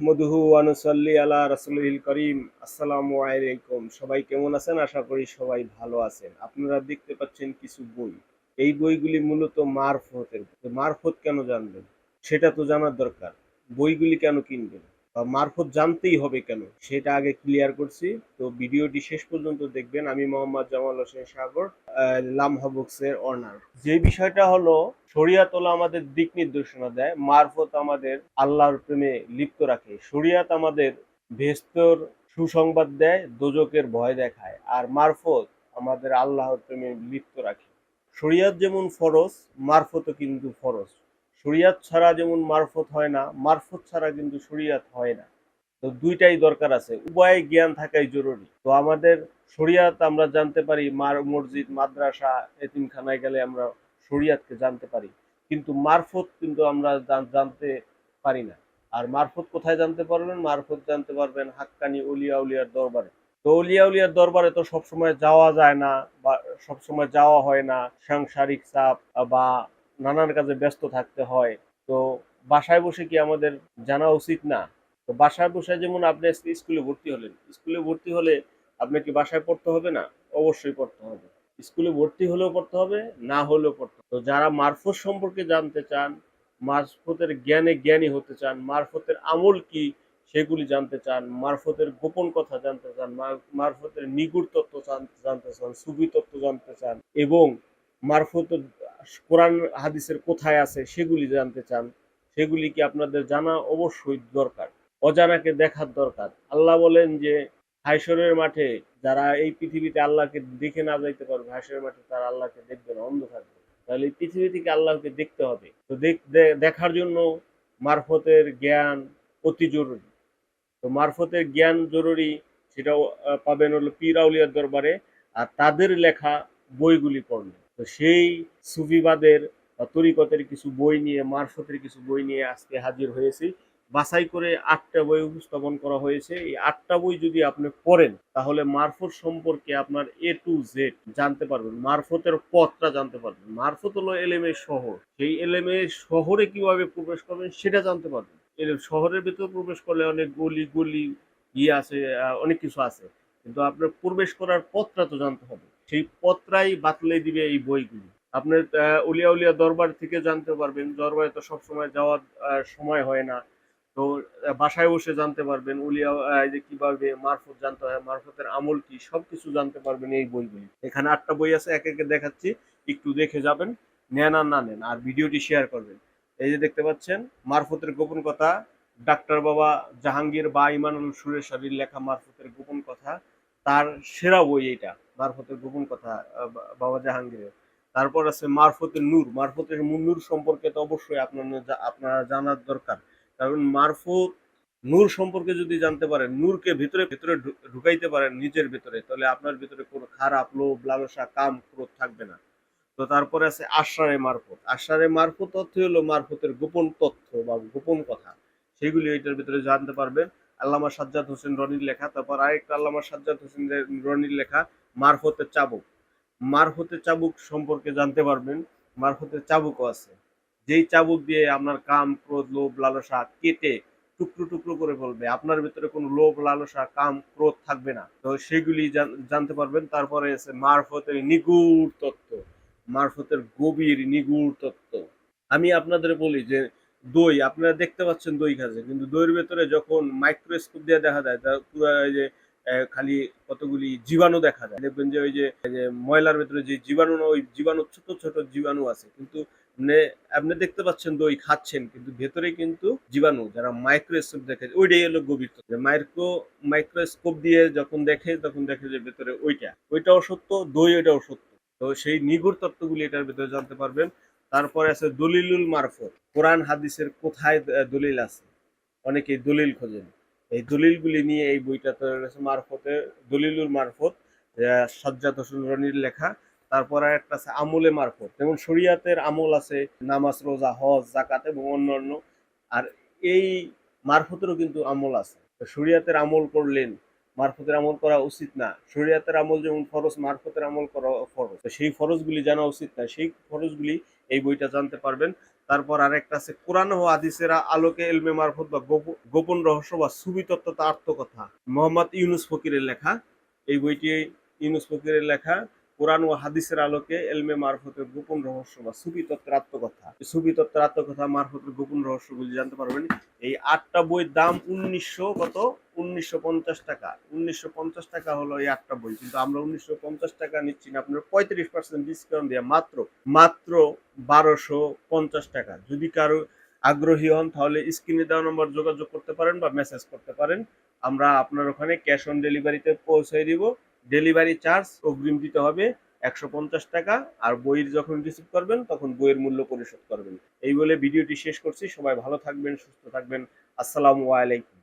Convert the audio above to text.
নাহমদুহু আনুসাল্লি আলা রাসুলহিল করিম। আসসালামু আলাইকুম। সবাই কেমন আছেন? আশা করি সবাই ভালো আছেন। আপনারা দেখতে পাচ্ছেন কিছু বই। এই বইগুলি মূলত মারফতের মারফত কেন জানবেন? সেটা তো জানার দরকার। বইগুলি কেন কিনবেন? মারফত জানতেই হবে কেন? সেটা আগে ক্লিয়ার করছি। তো ভিডিওটি শেষ পর্যন্ত দেখবেন। আমি মোহাম্মদ জামাল হোসেন সাগর লামহা বুকসের অনার যে বিষয়টা হলো শরিয়াত হলো আমাদের দিক নির্দেশনা দেয়, মারফত আমাদের আল্লাহর প্রেমে লিপ্ত রাখে। শরিয়াত আমাদের ভেস্তর সুসংবাদ দেয় দোজকের ভয় দেখায়, আর মারফত আমাদের আল্লাহর প্রেমে লিপ্ত রাখে। শরিয়াত যেমন ফরজ, মারফতও কিন্তু ফরজ। শরিয়াত ছাড়া যেমন মারফত হয় না, মারফত ছাড়া কিন্তু শরিয়াত হয় না। তো দুইটাই দরকার আছে, উভয় জ্ঞান থাকাই জরুরি। তো আমাদের শরিয়াত আমরা জানতে পারি, মার মসজিদ, মাদ্রাসা, এতিমখানায় গেলে আমরা শরিয়াতকে জানতে পারি। কিন্তু মারফত কিন্তু আমরা জান- জানতে পারি না। আর মারফত কোথায় জানতে পারবেন? মারফত জানতে পারবেন হাক্কানি উলিয়া উলিয়ার দরবারে। তো উলিয়া উলিয়ার দরবারে তো সবসময় যাওয়া যায় না বা সবসময় যাওয়া হয় না, সাংসারিক চাপ বা নানান কাজে ব্যস্ত থাকতে হয়। তো বাসায় বসে কি আমাদের জানা উচিত না? তো বাসায় বসে যেমন আপনি স্কুলে ভর্তি হলেন, স্কুলে ভর্তি হলে আপনার কি বাসায় পড়তে হবে না? অবশ্যই পড়তে হবে। স্কুলে ভর্তি হলেও পড়তে হবে, না হলেও পড়তে তো যারা মারফত সম্পর্কে জানতে চান, মারফতের জ্ঞানে জ্ঞানী হতে চান, মারফতের আমল কি সেগুলি জানতে চান, মারফতের গোপন কথা জানতে চান মারফতের নিগুড় তত্ত্ব জান- জানতে চান সুবি তত্ত্ব জানতে চান এবং মারফতের কোরআন হাদিসের কোথায় আছে সেগুলি জানতে চান, সেগুলি কি আপনাদের জানা অবশ্যই দরকার, অজানাকে দেখার দরকার। আল্লাহ বলেন যে হাইসরের মাঠে যারা এই পৃথিবীতে আল্লাহকে দেখে না যাইতে পারবে হাইসরের মাঠে তারা আল্লাহকে দেখবে না অন্ধ থাকবে তাহলে এই পৃথিবী থেকে আল্লাহকে দেখতে হবে। তো দেখার জন্য মারফতের জ্ঞান অতি জরুরি। তো মারফতের জ্ঞান জরুরি, সেটাও পাবেন হলো পীর আউলিয়ার দরবারে, আর তাদের লেখা বইগুলি পড়লে। তো সেই সুফিবাদের তরিকতের কিছু বই নিয়ে, মারফতের কিছু বই নিয়ে আজকে হাজির হয়েছি। বাছাই করে আটটা বই উপস্থাপন করা হয়েছে। এই আটটা বই যদি আপনি পড়েন, তাহলে মারফত সম্পর্কে আপনার এ টু জেড জানতে পারবেন, মারফতের পথটা জানতে পারবেন। মারফত হলো এলেমের শহর। সেই এলেমের শহরে কীভাবে প্রবেশ করবেন সেটা জানতে পারবেন। শহরের ভিতরে প্রবেশ করলে অনেক গলি গলি ইয়ে আছে অনেক কিছু আছে। কিন্তু আপনার প্রবেশ করার পথটা তো জানতে হবে। সেই পথটাই বাতলে দিবে এই বইগুলি। আপনার আহ, উলিয়া উলিয়া দরবার থেকে জানতে পারবেন। দরবারে তো সবসময় যাওয়ার সময় হয় না। তো বাসায় বসে জানতে পারবেন। উলিয়া যে কীভাবে মারফত জানতে হয় মারফতের আমল কি সবকিছু জানতে পারবেন এই বইগুলি। এখানে আটটা বই আছে এক একে দেখাচ্ছি। একটু দেখে যাবেন। নেন আর না নেন আর ভিডিওটি শেয়ার করবেন। এই যে দেখতে পাচ্ছেন মারফতের গোপন কথা ডাক্তার বাবা জাহাঙ্গীর বা ইমানুল সুরেশারীর লেখা মারফতের গোপন কথা। তার সেরা বই এইটা। মারফতের গোপন কথা বাবা জাহাঙ্গীরের। তারপর আছে মারফতের নূর। মারফতের নূর সম্পর্কে তো অবশ্যই আপনার আপনারা জানার দরকার। কারণ মারফত, নূর সম্পর্কে যদি জানতে পারেন, নূরকে ভিতরে ভিতরে ঢুকাইতে পারেন নিজের ভিতরে, তাহলে আপনার ভিতরে কোনো খারাপ লোভ, লালসা, কাম, ক্রোধ থাকবে না। তো তারপরে আছে আশ্রারে মারফত। আশ্রারে মারফত তথ্য হলো মারফতের গোপন তথ্য বা গোপন কথা। সেগুলি এটার ভিতরে জানতে পারবেন। আল্লামা সাজ্জাদ হোসেন রনির লেখা। তারপর আরেকটা আল্লামা সাজ্জাদ হোসেন রনির লেখা। মারফতের চাবুক। মারফতের চাবুক সম্পর্কে জানতে পারবেন মারফতের চাবুকও আছে। যেই চাবুক দিয়ে আপনার কাম, ক্রোধ, লোভ, লালসা কেটে টুকরো টুকরো করে ফেলবে, আপনার ভিতরে কোনো লোভ, লালসা, কাম, ক্রোধ থাকবে না। তো সেগুলি জানতে পারবেন। তারপরে আছে মারফতের নিগুড় তত্ত্ব। মারফতের গভীর নিগুড় তত্ত্ব। আমি আপনাদের বলি যে দই, আপনারা দেখতে পাচ্ছেন দই খাচ্ছে, কিন্তু দইয়ের ভেতরে যখন মাইক্রোস্কোপ দিয়ে দেখা যায় পুরো যে খালি কতগুলি জীবাণু দেখা যায়। দেখবেন যে ওই যে ময়লার ভেতরে যে জীবাণু, ওই জীবাণু, ছোট ছোট জীবাণু আছে। কিন্তু মানে আপনি দেখতে পাচ্ছেন দই খাচ্ছেন, কিন্তু ভেতরে কিন্তু জীবাণু, যারা মাইক্রোস্কোপ দেখে, ওইটাই হলো গভীর। মাইক্রো, মাইক্রোস্কোপ দিয়ে যখন দেখে, তখন দেখে যে ভেতরে ওইটা। ওইটাও সত্য, দই ওইটাও সত্য। তো সেই নিগুড় তত্ত্বগুলি এটার ভেতরে জানতে পারবেন। তারপরে আছে দলিলুল মারফত। কোরআন, হাদিসের কোথায় দলিল আছে? অনেকেই দলিল খোঁজেন। এই দলিলগুলি নিয়ে এই বইটা তৈরি হয়েছে মারফতে, দলিলুল মারফত হোসেন রনির লেখা। তারপরে একটা আছে আমলে মারফত। যেমন শরিয়াতের আমল আছে, নামাজ, রোজা, হজ জাকাত এবং অন্যান্য। আর এই মারফতেরও কিন্তু আমল আছে। শরিয়াতের আমল করলেন, মারফতের আমল করা উচিত না। শরিয়াতের আমল যেমন ফরজ, মারফতের আমল করা ফরজ। সেই ফরজগুলি জানা উচিত না। সেই ফরজগুলি এই বইটা জানতে পারবেন। তারপর আরেকটা আছে, কোরআন ও হাদিসের আলোকে এলমে মারফত বা গোপ- গোপন রহস্য বা সুবি তত্ত্ব তা আত্মকথা। মোহাম্মদ ইউনুস ফকিরের লেখা, এই বইটি ইউনুস ফকিরের লেখা, কোরআন ও হাদিসের আলোকে এলমে মারফতের গোপন রহস্য বা সুবি তত্ত্বের আত্মকথা। সুবি তত্ত্বের আত্মকথা মারফতের গোপন রহস্যগুলি জানতে পারবেন। এই আটটা বইয়ের দাম উনিশশো কত? উনিশশো পঞ্চাশ টাকা। উনিশশো পঞ্চাশ টাকা হলো এই আটটা বই। কিন্তু আমরা উনিশশো পঞ্চাশ টাকা নিচ্ছি না, আপনার পঁয়ত্রিশ পার্সেন্ট ডিসকাউন্ট দিয়ে। মাত্র মাত্র বারোশো পঞ্চাশ টাকা। যদি কারও আগ্রহী হন, তাহলে স্ক্রিনে দেওয়া নম্বর যোগাযোগ করতে পারেন বা মেসেজ করতে পারেন। আমরা আপনার ওখানে ক্যাশ অন ডেলিভারিতে পৌঁছে দিব। ডেলিভারি চার্জ অগ্রিম দিতে হবে একশো পঞ্চাশ টাকা। আর বইয়ের যখন রিসিভ করবেন, তখন বইয়ের মূল্য পরিশোধ করবেন। এই বলে ভিডিওটি শেষ করছি। সবাই ভালো থাকবেন, সুস্থ থাকবেন। আসসালামু আলাইকুম।